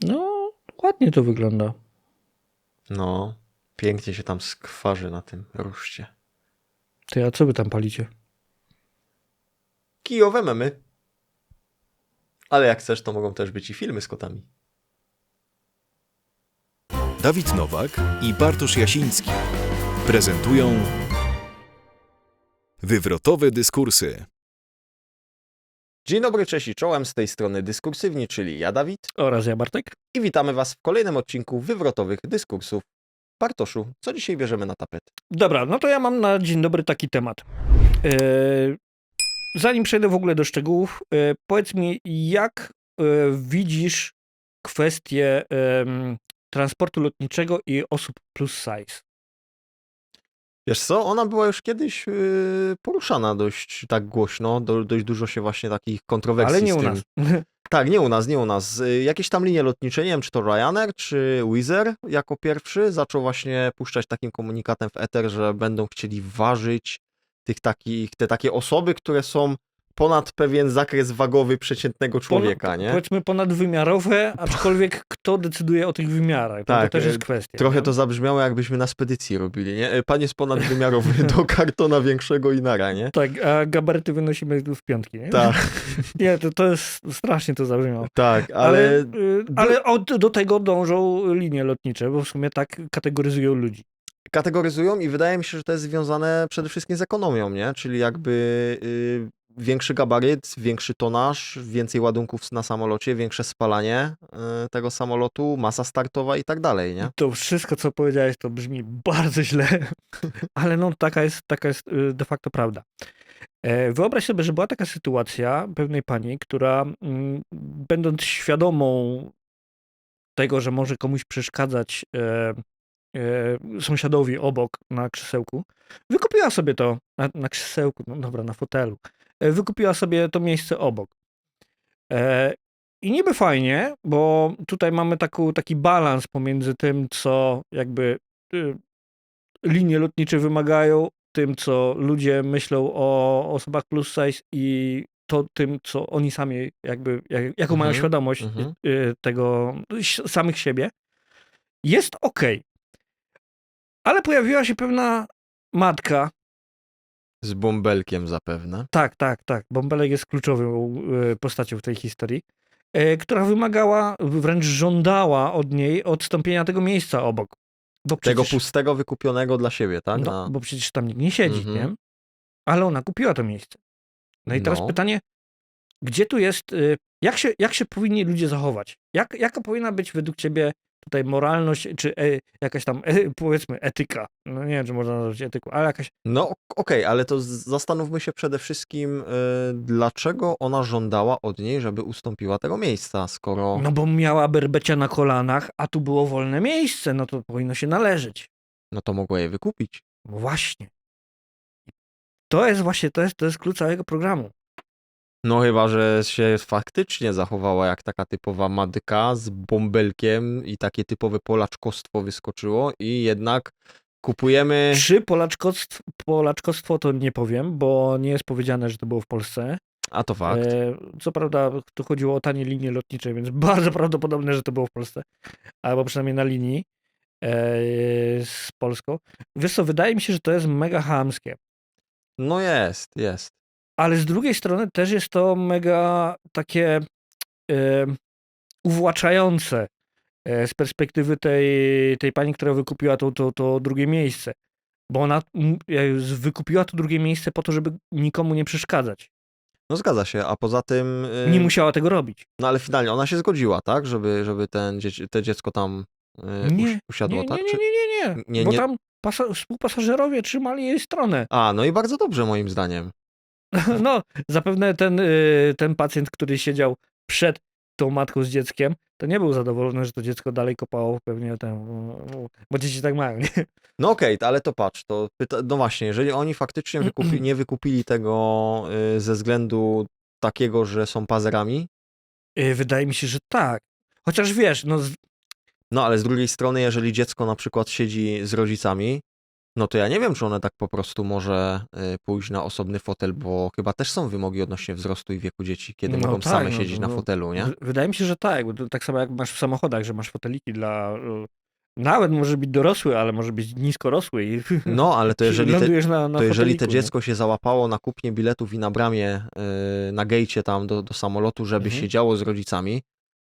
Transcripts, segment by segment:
No, ładnie to wygląda. No, pięknie się tam skwarzy na tym ruszcie. Ty, a co wy tam palicie? Kijowe memy. Ale jak chcesz, to mogą też być i filmy z kotami. Dawid Nowak i Bartosz Jasiński prezentują Wywrotowe dyskursy. Dzień dobry, cześć i czołem, z tej strony Dyskursywni, czyli ja, Dawid. Oraz ja, Bartek? I witamy Was w kolejnym odcinku Wywrotowych Dyskursów. Bartoszu, co dzisiaj bierzemy na tapet? Dobra, no to ja mam na dzień dobry taki temat. E, zanim przejdę w ogóle do szczegółów, e, powiedz mi, jak e, widzisz kwestię transportu lotniczego i osób plus size? Wiesz co, ona była już kiedyś yy, poruszana dość tak głośno, do, dość dużo się właśnie takich kontrowersji Ale nie z u tym... nas. Tak, nie u nas, nie u nas. Y, Jakieś tam linie lotnicze, nie wiem czy to Ryanair, czy Wizz Air jako pierwszy zaczął właśnie puszczać takim komunikatem w Ether, że będą chcieli ważyć tych takich, te takie osoby, które są ponad pewien zakres wagowy przeciętnego człowieka, Ponad- nie? Powiedzmy ponadwymiarowe, aczkolwiek kto decyduje o tych wymiarach? To, Tak, to też e, jest kwestia. Trochę nie? to zabrzmiało jakbyśmy na spedycji robili, nie? E, Pan jest ponadwymiarowy do kartona większego i nara, nie? Tak, a gabaryty wynosimy w piątki, nie? Tak, Nie, to, to jest strasznie to zabrzmiało. tak, Ale, ale y, ale od, do tego dążą linie lotnicze, bo w sumie tak kategoryzują ludzi. kategoryzują i wydaje mi się, że to jest związane przede wszystkim z ekonomią, nie? Czyli jakby y, większy gabaryt, większy tonaż, więcej ładunków na samolocie, większe spalanie y, tego samolotu, masa startowa i tak dalej, nie? To wszystko, co powiedziałeś, to brzmi bardzo źle, ale no taka jest, taka jest y, de facto prawda. E, Wyobraź sobie, że była taka sytuacja pewnej pani, która mm, będąc świadomą tego, że może komuś przeszkadzać e, e, sąsiadowi obok na krzesełku, wykupiła sobie to, na, na krzesełku, no dobra, na fotelu, e, wykupiła sobie to miejsce obok. E, I niby fajnie, bo tutaj mamy taką, taki balans pomiędzy tym, co jakby y, linie lotnicze wymagają, tym, co ludzie myślą o osobach plus size i to tym, co oni sami jakby, jak, jaką mają Mhm, świadomość mhm. y, tego, samych siebie, jest ok. Ale pojawiła się pewna matka, Z bąbelkiem zapewne. tak, tak, tak, Bąbelek jest kluczową y, postacią w tej historii, y, która wymagała, wręcz żądała od niej odstąpienia tego miejsca obok. Bo Tego przecież- pustego, wykupionego dla siebie, tak? No, Na... bo przecież tam nikt nie siedzi, Mhm. nie? Ale ona kupiła to miejsce. No i teraz No. pytanie, gdzie tu jest, y, jak się, jak się powinni ludzie zachować? Jak, jaka powinna być według ciebie tutaj moralność, czy e, jakaś tam, e, powiedzmy, etyka? No nie wiem, czy można nazwać etyką, ale jakaś, No ok- okej, ale to zastanówmy się przede wszystkim, y, dlaczego ona żądała od niej, żeby ustąpiła tego miejsca, skoro... no bo miała berbecia na kolanach, a tu było wolne miejsce, no to powinno się należeć. No to mogła je wykupić. No właśnie. To jest właśnie, to jest, to jest klucz całego programu. No chyba, że się faktycznie zachowała jak taka typowa madyka z bąbelkiem i takie typowe polaczkostwo wyskoczyło i jednak kupujemy... Czy polaczkostwo, polaczkostwo to nie powiem, bo nie jest powiedziane, że to było w Polsce. A to fakt. E, co prawda, tu chodziło o tanie linie lotnicze, więc bardzo prawdopodobne, że to było w Polsce. Albo przynajmniej na linii e, z Polską. Wiesz co, wydaje mi się, że to jest mega chamskie. No jest, jest. Ale z drugiej strony też jest to mega takie e, uwłaczające e, z perspektywy tej, tej pani, która wykupiła to, to, to drugie miejsce. Bo ona e, wykupiła to drugie miejsce po to, żeby nikomu nie przeszkadzać. No zgadza się, a poza tym... y, Nie musiała tego robić. No ale finalnie ona się zgodziła, tak? Żeby, żeby ten dzieci, te dziecko tam y, Nie, usi- usiadło, nie, tak? nie, nie, nie, nie, nie. Nie, Bo tam pasa- współpasażerowie trzymali jej stronę. A, no i bardzo dobrze moim zdaniem. No, zapewne ten, y, ten pacjent, który siedział przed tą matką z dzieckiem, to nie był zadowolony, że to dziecko dalej kopało pewnie tę, bo dzieci tak mają, nie? No okej, ale to patrz, to pyta... no właśnie, jeżeli oni faktycznie wykupi... nie wykupili tego y, ze względu takiego, że są pazerami, Y, Wydaje mi się, że tak. Chociaż wiesz, no z- no ale z drugiej strony, jeżeli dziecko na przykład siedzi z rodzicami, No to ja nie wiem, czy one tak po prostu może y, pójść na osobny fotel, bo chyba też są wymogi odnośnie wzrostu i wieku dzieci, kiedy No mogą tak, same no, siedzieć no, na fotelu, nie? W- Wydaje mi się, że tak, bo to tak samo jak masz w samochodach, że masz foteliki dla... y, Nawet może być dorosły, ale może być niskorosły i No, ale to jeżeli te, lądujesz na, na to jeżeli te foteliku, nie? dziecko się załapało na kupnie biletów i na bramie, y, na gejcie tam do, do samolotu, żeby Mhm. siedziało z rodzicami,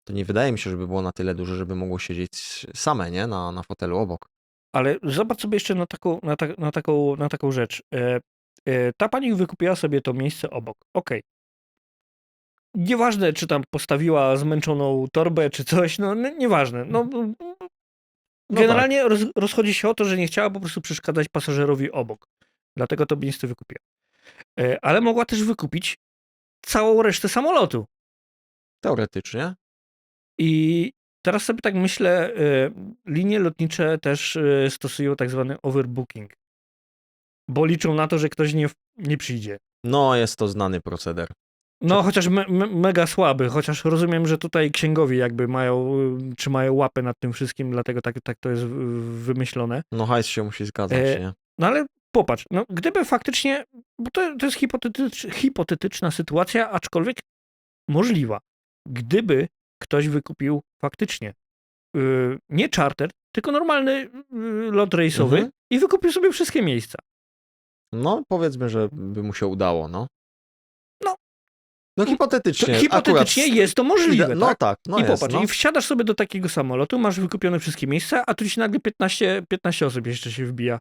to nie wydaje mi się, żeby było na tyle duże, żeby mogło siedzieć same, nie? Na, na fotelu obok. Ale zobacz sobie jeszcze na taką, na, ta, na taką, na taką rzecz. E, e, ta pani wykupiła sobie to miejsce obok. Okej. Nieważne, czy tam postawiła zmęczoną torbę, czy coś, no nieważne. No, generalnie roz, rozchodzi się o to, że nie chciała po prostu przeszkadzać pasażerowi obok. Dlatego to miejsce wykupiła. E, ale mogła też wykupić całą resztę samolotu. Teoretycznie. I teraz sobie tak myślę, y, linie lotnicze też y, stosują tak zwany overbooking, bo liczą na to, że ktoś nie, nie przyjdzie. No, jest to znany proceder. No, chociaż me, me, mega słaby, chociaż rozumiem, że tutaj księgowi jakby mają, y, trzymają łapę nad tym wszystkim, dlatego tak, tak to jest wymyślone. No, hajs się musi zgadzać, E, nie? No ale popatrz, no gdyby faktycznie, bo to, to jest hipotetycz, hipotetyczna sytuacja, aczkolwiek możliwa. Gdyby ktoś wykupił faktycznie y, nie charter, tylko normalny y, lot rejsowy Mhm. i wykupił sobie wszystkie miejsca. No, powiedzmy, że by mu się udało, no. No. No, To hipotetycznie. hipotetycznie akurat, jest to możliwe, No tak? tak, no I jest, popatrz, no. i wsiadasz sobie do takiego samolotu, masz wykupione wszystkie miejsca, a tu ci nagle 15, 15 osób jeszcze się wbija.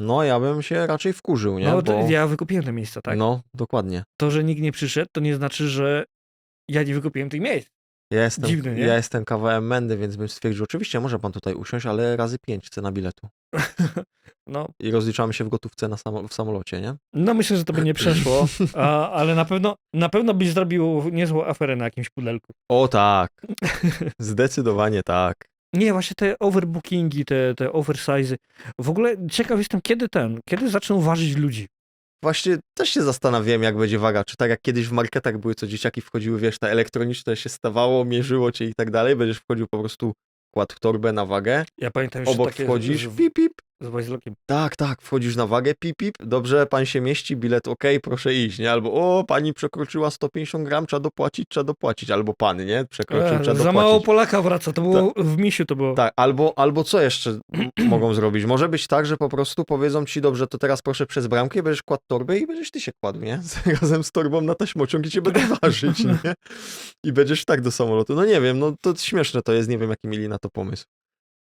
No, ja bym się raczej wkurzył, nie? No Bo... ja wykupiłem te miejsca, tak? No, dokładnie. To, że nikt nie przyszedł, to nie znaczy, że ja nie wykupiłem tych miejsc. Ja jestem, Dziwne, nie? ja jestem kawałem mędy, więc bym stwierdził, oczywiście może pan tutaj usiąść, ale razy pięć cena biletu. No, I rozliczamy się w gotówce na samo, w samolocie, nie? no myślę, że to by nie przeszło, a, ale na pewno, na pewno byś zrobił niezłą aferę na jakimś pudelku. O tak, zdecydowanie tak. Nie, właśnie te overbookingi, te, te oversize'y. W ogóle ciekaw jestem, kiedy ten, kiedy zaczną ważyć ludzi. Właśnie też się zastanawiałem, jak będzie waga. Czy tak jak kiedyś w marketach były, co dzieciaki wchodziły, wiesz, te elektroniczne się stawało, mierzyło cię i tak dalej, będziesz wchodził po prostu, kładł torbę na wagę, Ja pamiętam jeszcze obok takie wchodzisz, z, pip, pip, z Wajzlokiem. Tak, tak, wchodzisz na wagę, pip, pip, dobrze, pan się mieści, bilet ok, proszę iść, nie? Albo o, pani przekroczyła 150 gram, trzeba dopłacić, trzeba dopłacić, albo pan, nie? Przekroczył, E, trzeba za dopłacić. mało Polaka wraca, to było w misiu to było. Tak, albo, albo co jeszcze mogą zrobić? Może być tak, że po prostu powiedzą ci, dobrze, to teraz proszę przez bramkę, będziesz kładł torbę i będziesz ty się kładł, nie? Razem z torbą na taśmociąg i cię będą ważyć, nie? I będziesz tak do samolotu. No nie wiem, no to śmieszne to jest, nie wiem jaki mieli na to pomysł.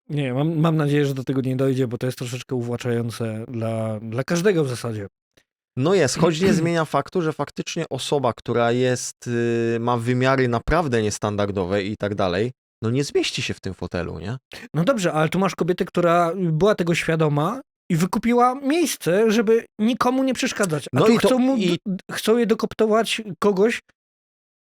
Nie, mam, mam nadzieję, że do tego nie dojdzie, bo to jest troszeczkę uwłaczające dla, dla każdego w zasadzie. No jest, choć nie zmienia faktu, że faktycznie osoba, która jest, y, ma wymiary naprawdę niestandardowe i tak dalej, no nie zmieści się w tym fotelu, nie? No dobrze, ale tu masz kobietę, która była tego świadoma i wykupiła miejsce, żeby nikomu nie przeszkadzać. A No tu i to- chcą, mu, i- chcą je dokoptować kogoś.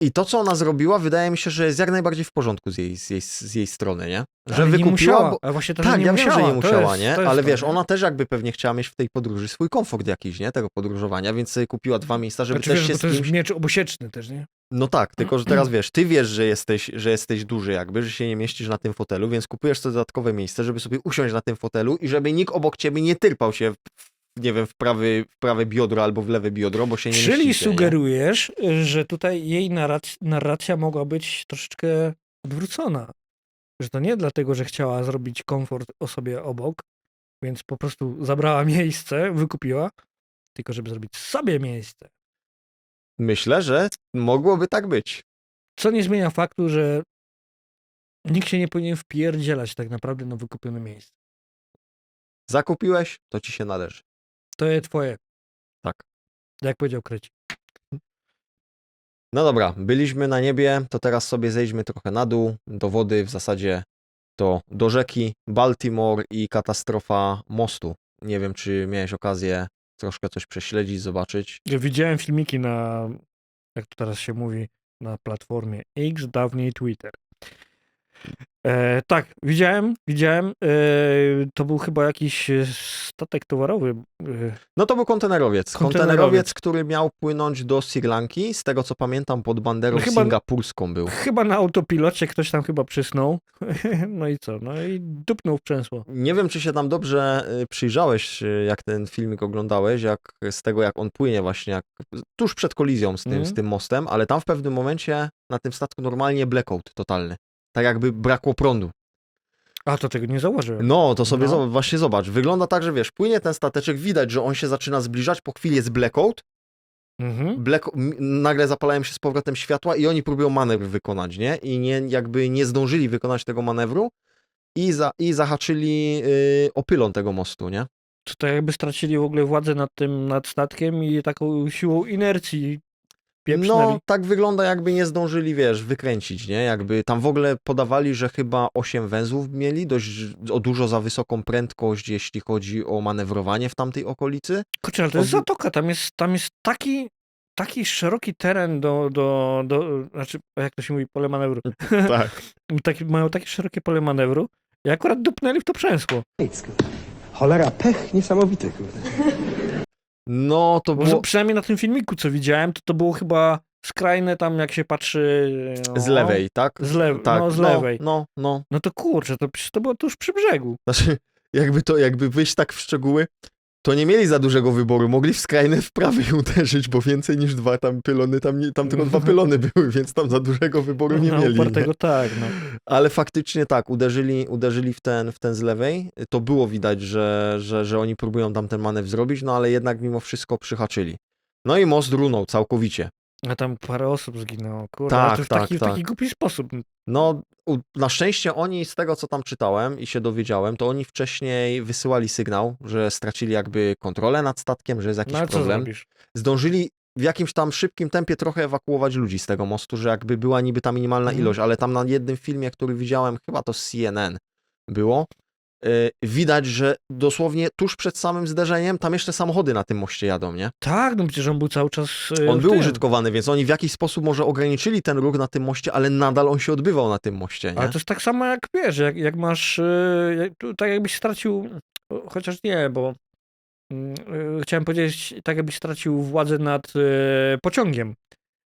I to, co ona zrobiła, wydaje mi się, że jest jak najbardziej w porządku z jej, z jej, z jej strony, nie? Że ale nie wykupiła, musiała. bo... A właśnie to, Tak, że nie ja musiała. wiem, że nie musiała, jest, nie? jest Ale to, wiesz, nie? ona też jakby pewnie chciała mieć w tej podróży swój komfort jakiś, nie? Tego podróżowania, więc sobie kupiła dwa miejsca, żeby Znaczy, też wiesz, się bo to jest kimś... miecz obusieczny też, nie? No tak, tylko że teraz wiesz, ty wiesz, że jesteś, że jesteś duży jakby, że się nie mieścisz na tym fotelu, więc kupujesz sobie dodatkowe miejsce, żeby sobie usiąść na tym fotelu i żeby nikt obok ciebie nie tyrpał się, w, nie wiem, w, prawy, w prawe biodro albo w lewe biodro, bo się nie Czyli mieścicie, nie? sugerujesz, że tutaj jej narrac- narracja mogła być troszeczkę odwrócona. Że to nie dlatego, że chciała zrobić komfort osobie obok, więc po prostu zabrała miejsce, wykupiła, tylko żeby zrobić sobie miejsce. Myślę, że mogłoby tak być. Co nie zmienia faktu, że nikt się nie powinien wpierdzielać tak naprawdę na wykupione miejsce. Zakupiłeś, to ci się należy. To jest twoje. Tak. Jak powiedział Kreci. No dobra, byliśmy na niebie, to teraz sobie zejdźmy trochę na dół, do wody, w zasadzie to do rzeki Baltimore i katastrofa mostu. Nie wiem, czy miałeś okazję troszkę coś prześledzić, zobaczyć. Widziałem filmiki na, jak to teraz się mówi, na platformie X, dawniej Twitter. E, tak, widziałem, widziałem. E, to był chyba jakiś e, statek towarowy. E, No to był kontenerowiec. Kontenerowiec. Kontenerowiec, który miał płynąć do Sri Lanki. Z tego co pamiętam, pod banderą No chyba- singapurską był. chyba na autopilocie ktoś tam chyba przysnął. No i co? No i dupnął w przęsło. Nie wiem, czy się tam dobrze y, przyjrzałeś, y, jak ten filmik oglądałeś, jak z tego, jak on płynie właśnie, jak, tuż przed kolizją z tym, Mhm. z tym mostem, ale tam w pewnym momencie na tym statku normalnie blackout totalny. Tak jakby brakło prądu. A to tego nie zauważyłem. No, to sobie No. zobacz, właśnie zobacz. Wygląda tak, że wiesz, płynie ten stateczek, widać, że on się zaczyna zbliżać, po chwili jest blackout, Mhm. black, nagle zapalają się z powrotem światła i oni próbują manewr wykonać, nie? I nie, jakby nie zdążyli wykonać tego manewru i, za, i zahaczyli y, o pylon tego mostu, nie? To tak jakby stracili w ogóle władzę nad tym, nad statkiem i taką siłą inercji pieprznęli. No, tak wygląda, jakby nie zdążyli, wiesz, wykręcić, nie? Jakby tam w ogóle podawali, że chyba 8 węzłów mieli, dość o dużo za wysoką prędkość, jeśli chodzi o manewrowanie w tamtej okolicy. Kurczę, ale to jest Od- zatoka, tam jest, tam jest taki, taki szeroki teren do, do, do, znaczy, jak to się mówi, pole manewru. Tak. Taki, mają takie szerokie pole manewru i akurat dupnęli w to przęsło. Cholera, pech niesamowity, kurde. No, to było przynajmniej na tym filmiku, co widziałem, to to było chyba skrajne tam, jak się patrzy... No, z lewej, tak? Z, lew, tak, no, z lewej. No, no, No to kurczę, to, to było tuż przy brzegu. Znaczy, jakby to, jakby wyjść tak w szczegóły, to nie mieli za dużego wyboru. Mogli w skrajne w prawej uderzyć, bo więcej niż dwa tam pylony, tam, nie, tam tylko dwa pylony były, więc tam za dużego wyboru nie Na mieli. Upartego tak, no. Ale faktycznie tak, uderzyli, uderzyli w, ten, w ten z lewej. To było widać, że, że, że oni próbują tam ten manewr zrobić, no ale jednak mimo wszystko przyhaczyli. No i most runął całkowicie. A tam parę osób zginęło, kurde. Tak, to w tak, taki, w tak. taki głupi sposób. No, u, na szczęście oni, z tego co tam czytałem i się dowiedziałem, to oni wcześniej wysyłali sygnał, że stracili jakby kontrolę nad statkiem, że jest jakiś No problem. zrobisz? Zdążyli w jakimś tam szybkim tempie trochę ewakuować ludzi z tego mostu, że jakby była niby ta minimalna Mhm. ilość, ale tam na jednym filmie, który widziałem, chyba to CNN było, widać, że dosłownie tuż przed samym zderzeniem tam jeszcze samochody na tym moście jadą, nie? Tak, no przecież on był cały czas e, On był tym. użytkowany, więc oni w jakiś sposób może ograniczyli ten ruch na tym moście, ale nadal on się odbywał na tym moście, nie? Ale to jest tak samo jak wiesz, jak, jak masz, e, jak, tak jakbyś stracił, chociaż nie, bo mm, chciałem powiedzieć, tak jakbyś stracił władzę nad pociągiem.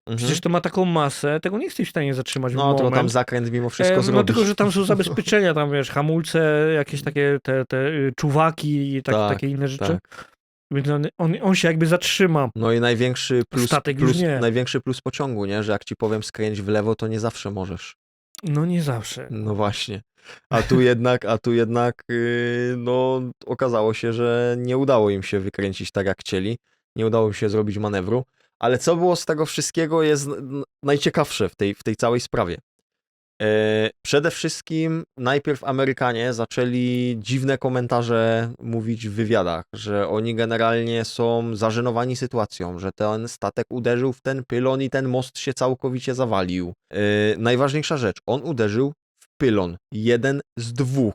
Mhm. Przecież to ma taką masę, tego nie jesteś w stanie zatrzymać No, to tam zakręt mimo wszystko E, No zrobić. tylko, że tam są zabezpieczenia, tam wiesz, hamulce, jakieś takie te, te y, czuwaki i tak, Tak, takie inne rzeczy. tak. Więc on, on, on się jakby zatrzyma. No i największy plus, Statek plus, nie. największy plus pociągu, nie? Że jak ci powiem skręć w lewo, to nie zawsze możesz. No nie zawsze. No właśnie. A tu jednak, a tu jednak, yy, no okazało się, że nie udało im się wykręcić tak jak chcieli. Nie udało im się zrobić manewru. Ale co było z tego wszystkiego jest najciekawsze w tej, w tej całej sprawie. E, Przede wszystkim najpierw Amerykanie zaczęli dziwne komentarze mówić w wywiadach, że oni generalnie są zażenowani sytuacją, że ten statek uderzył w ten pylon i ten most się całkowicie zawalił. E, Najważniejsza rzecz, on uderzył w pylon, jeden z dwóch,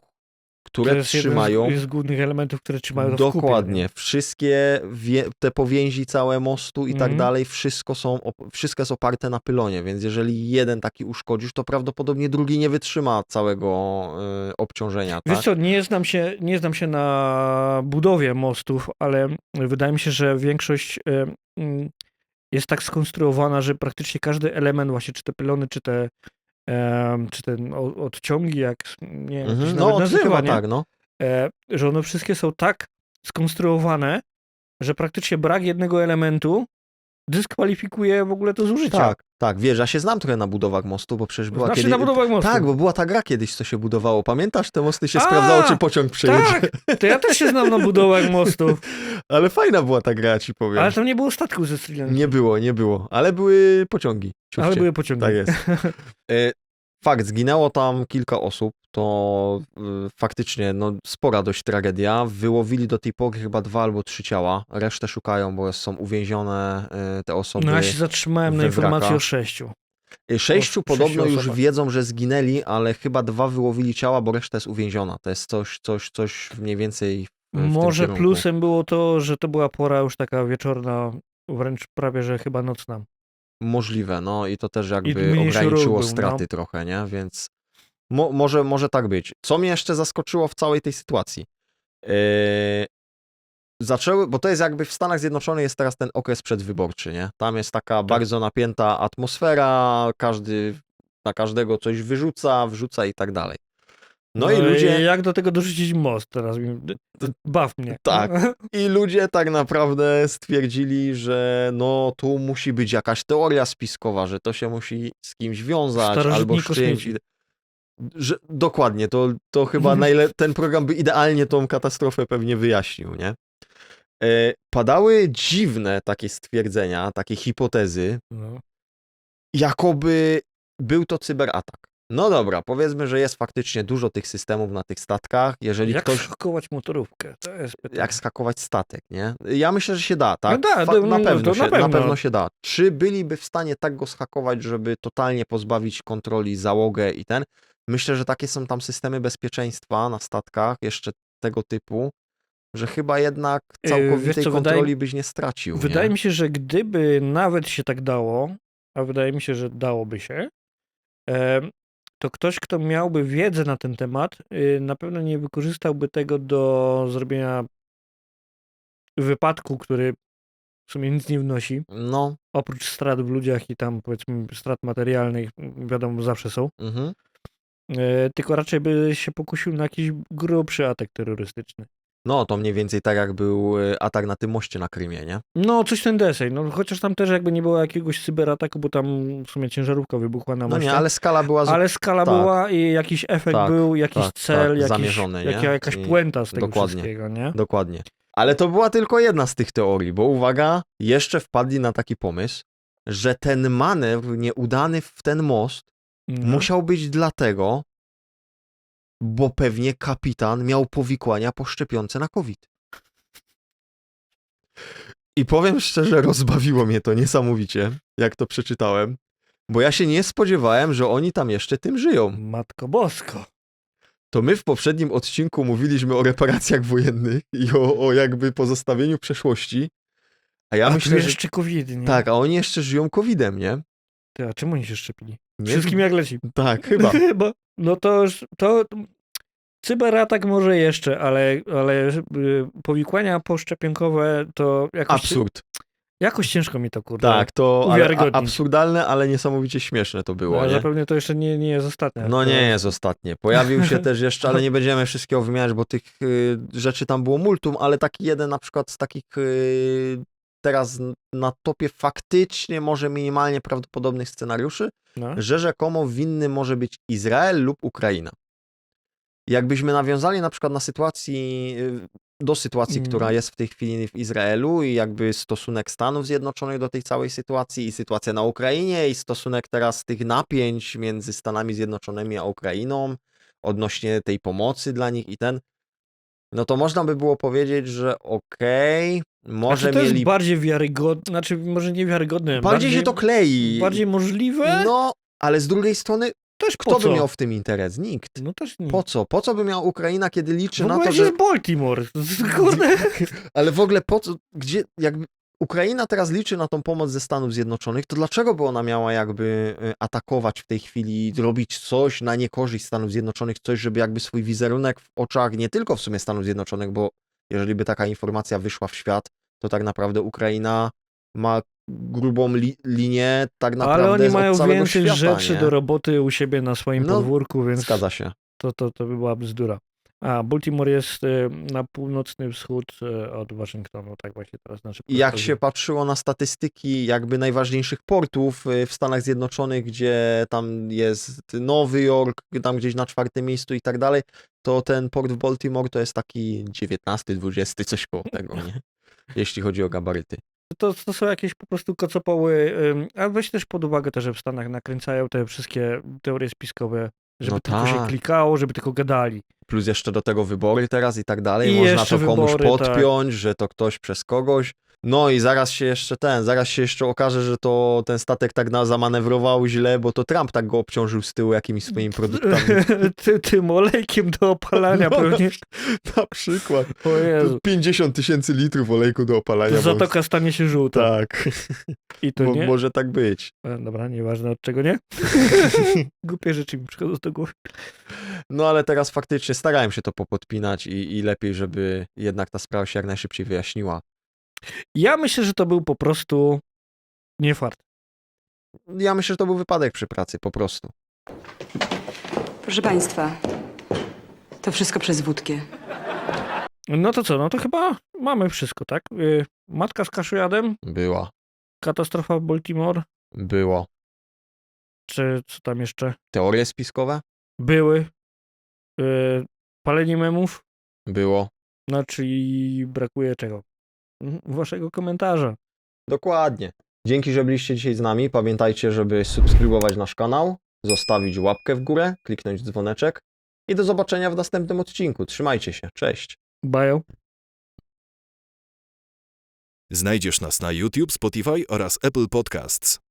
które jest trzymają jeden z, z głównych elementów, które trzymają to Dokładnie. nie? Wszystkie wie, te powięzi całe mostu i tak Mhm. dalej, wszystko, są, wszystko jest oparte na pylonie, więc jeżeli jeden taki uszkodzisz, to prawdopodobnie drugi nie wytrzyma całego y, obciążenia. Wiesz Tak? co, nie znam, się, nie znam się na budowie mostów, ale wydaje mi się, że większość e, mm, jest tak skonstruowana, że praktycznie każdy element, właśnie czy te pylony, czy te czy ten odciągi, jak nie wiem, Mhm. No, nazywa, chyba nie? tak, no. e, że one wszystkie są tak skonstruowane, że praktycznie brak jednego elementu dyskwalifikuje w ogóle to z użycia. Tak, tak, wiesz, ja się znam trochę na budowach mostu, bo przecież była Znaczy kiedy... na budowach mostu. Tak, bo była ta gra kiedyś, co się budowało. Pamiętasz, te mosty się A, sprawdzało, czy pociąg przejedzie. Tak, to ja też się znam na budowach mostów, Ale fajna była ta gra, ci powiem. ale tam nie było statku ze Lanki. Nie było, nie było. Ale były pociągi. ale ciufcie. były pociągi. Tak jest. Fakt, zginęło tam kilka osób, to y, faktycznie no, spora dość tragedia. Wyłowili do tej pory chyba dwa albo trzy ciała, resztę szukają, bo są uwięzione y, te osoby. No ja się zatrzymałem na informacji o sześciu. Y, Sześciu podobno już wiedzą, że zginęli, ale chyba dwa wyłowili ciała, bo reszta jest uwięziona. To jest coś, coś, coś mniej więcej Może plusem było to, że to była pora już taka wieczorna, wręcz prawie, że chyba nocna. Możliwe, no i to też jakby mniejszy ruch ograniczyło był, no. straty trochę, nie? Więc Mo, może, może tak być. Co mnie jeszcze zaskoczyło w całej tej sytuacji? Yy, zaczęły, bo to jest jakby w Stanach Zjednoczonych jest teraz ten okres przedwyborczy, nie? Tam jest taka bardzo napięta atmosfera, każdy na każdego coś wyrzuca, wrzuca i tak dalej. No, i ludzie, Jak do tego dorzucić most teraz? Baw mnie. Tak. i ludzie tak naprawdę stwierdzili, że no tu musi być jakaś teoria spiskowa, że to się musi z kimś wiązać, Starożytni albo z czymś. Że, dokładnie, to, to chyba najle- ten program by idealnie tą katastrofę pewnie wyjaśnił, nie? E, padały dziwne takie stwierdzenia, takie hipotezy, No. jakoby był to cyberatak. No dobra, powiedzmy, że jest faktycznie dużo tych systemów na tych statkach. Jeżeli Jak ktoś. schakować motorówkę? To jest pytanie. Jak skakować statek, nie? Ja myślę, że się da, tak? No da, na, no, pewno się, na na, pewno. pewno. się da. Czy byliby w stanie tak go schakować, żeby totalnie pozbawić kontroli załogę i ten? Myślę, że takie są tam systemy bezpieczeństwa na statkach, jeszcze tego typu, że chyba jednak Yy, całkowitej co, kontroli wydaje- byś nie stracił. Wydaje nie? mi się, że gdyby nawet się tak dało, a wydaje mi się, że dałoby się, to ktoś, kto miałby wiedzę na ten temat, y, na pewno nie wykorzystałby tego do zrobienia wypadku, który w sumie nic nie wnosi. No, Oprócz strat w ludziach i tam powiedzmy strat materialnych, wiadomo, zawsze są. mhm. E, tylko raczej by się pokusił na jakiś grubszy atak terrorystyczny. No, to mniej więcej tak jak był y, atak na tym moście na Krymie, nie? No, coś ten desej. No, chociaż tam też jakby nie było jakiegoś cyberataku, bo tam w sumie ciężarówka wybuchła na No moście. nie, ale skala była zupełnie Ale skala tak. była i jakiś efekt Tak, był, jakiś tak, cel, tak, jakiś, zamierzony, nie? jaka, jakaś puenta z tego dokładnie. wszystkiego, nie? Dokładnie. Ale to była tylko jedna z tych teorii, bo uwaga, jeszcze wpadli na taki pomysł, że ten manewr nieudany w ten most No. musiał być dlatego, bo pewnie kapitan miał powikłania poszczepiące na COVID. I powiem szczerze, rozbawiło mnie to niesamowicie, jak to przeczytałem, bo ja się nie spodziewałem, że oni tam jeszcze tym żyją. Matko Bosko. To my w poprzednim odcinku mówiliśmy o reparacjach wojennych i o, o jakby pozostawieniu przeszłości. A ja a myślę, że. jeszcze COVID, nie? Tak, a oni jeszcze żyją COVID-em, nie? Ty, a czemu oni się szczepili? nie Wszystkim jak leci. Tak, chyba. Chyba. No to już, to cyberatak może jeszcze, ale, ale y, powikłania poszczepionkowe to jakoś, Absurd. jakoś ciężko mi to kurde. Tak, to ale, a, absurdalne, ale niesamowicie śmieszne to było, Ale nie? zapewne to jeszcze nie, nie jest ostatnie. No nie jest ostatnie. Pojawił się też jeszcze, ale nie będziemy wszystkiego wymieniać, bo tych y, rzeczy tam było multum, ale taki jeden na przykład z takich y, teraz na topie faktycznie może minimalnie prawdopodobnych scenariuszy, No. że rzekomo winny może być Izrael lub Ukraina. Jakbyśmy nawiązali na przykład na sytuacji, y, do sytuacji, Mm. która jest w tej chwili w Izraelu i jakby stosunek Stanów Zjednoczonych do tej całej sytuacji i sytuacja na Ukrainie i stosunek teraz tych napięć między Stanami Zjednoczonymi a Ukrainą odnośnie tej pomocy dla nich i ten, no to można by było powiedzieć, że okej, może znaczy, to mieli... jest bardziej wiarygodne, znaczy może nie wiarygodne, bardziej się to klei. bardziej możliwe? No, ale z drugiej strony, też kto by miał w tym interes? Nikt. No też nie. Po co? Po co by miała Ukraina, kiedy liczy na to, że... jest Baltimore? Kurde. Ale w ogóle po co, gdzie, jakby Ukraina teraz liczy na tą pomoc ze Stanów Zjednoczonych, to dlaczego by ona miała jakby y, atakować w tej chwili, robić coś na niekorzyść Stanów Zjednoczonych, coś, żeby jakby swój wizerunek w oczach nie tylko w sumie Stanów Zjednoczonych, bo jeżeli by taka informacja wyszła w świat, to tak naprawdę Ukraina ma grubą li, linię tak naprawdę Ale oni mają więcej świata, rzeczy nie? do roboty u siebie na swoim No, podwórku, więc Zgadza się. to, to, to by była bzdura. A, Baltimore jest e, na północny wschód e, od Waszyngtonu, tak właśnie teraz na szybko I jak się patrzyło na statystyki jakby najważniejszych portów y, w Stanach Zjednoczonych, gdzie tam jest Nowy Jork, tam gdzieś na czwartym miejscu i tak dalej, to ten port w Baltimore to jest taki 19, 20, coś koło tego, nie? Jeśli chodzi o gabaryty. To, to są jakieś po prostu kocopoły, a weź też pod uwagę to, że w Stanach nakręcają te wszystkie teorie spiskowe, żeby No tylko się tak. klikało, żeby tylko gadali. Plus jeszcze do tego wybory teraz i tak dalej. I Można to komuś wybory, tak. podpiąć, że to ktoś przez kogoś. No i zaraz się jeszcze ten, zaraz się jeszcze okaże, że to ten statek tak na, zamanewrował źle, bo to Trump tak go obciążył z tyłu jakimiś swoimi produktami. Ty, tym olejkiem do opalania No, pewnie. Na przykład. O Jezu. 50 tysięcy litrów olejku do opalania. To zatoka stanie się żółta. Tak, I to Mo- nie? może tak być. E, Dobra, nieważne od czego nie. Głupie rzeczy mi przychodzą do głowy. No ale teraz faktycznie starałem się to popodpinać i, i lepiej, żeby jednak ta sprawa się jak najszybciej wyjaśniła. Ja myślę, że to był po prostu nie fart. Ja myślę, że to był wypadek przy pracy, po prostu. Proszę Państwa, to wszystko przez wódkę. No to co, no to chyba mamy wszystko, tak? Y, Matka z kaszujadem, Była, katastrofa w Baltimore, było. czy co tam jeszcze? Teorie spiskowe? Były. Y, Palenie memów, Było. no czyli brakuje czego? Mhm, Waszego komentarza. Dokładnie. Dzięki, że byliście dzisiaj z nami. Pamiętajcie, żeby subskrybować nasz kanał, zostawić łapkę w górę, kliknąć w dzwoneczek i do zobaczenia w następnym odcinku. Trzymajcie się. Cześć. Bają. Znajdziesz nas na YouTube, Spotify oraz Apple Podcasts.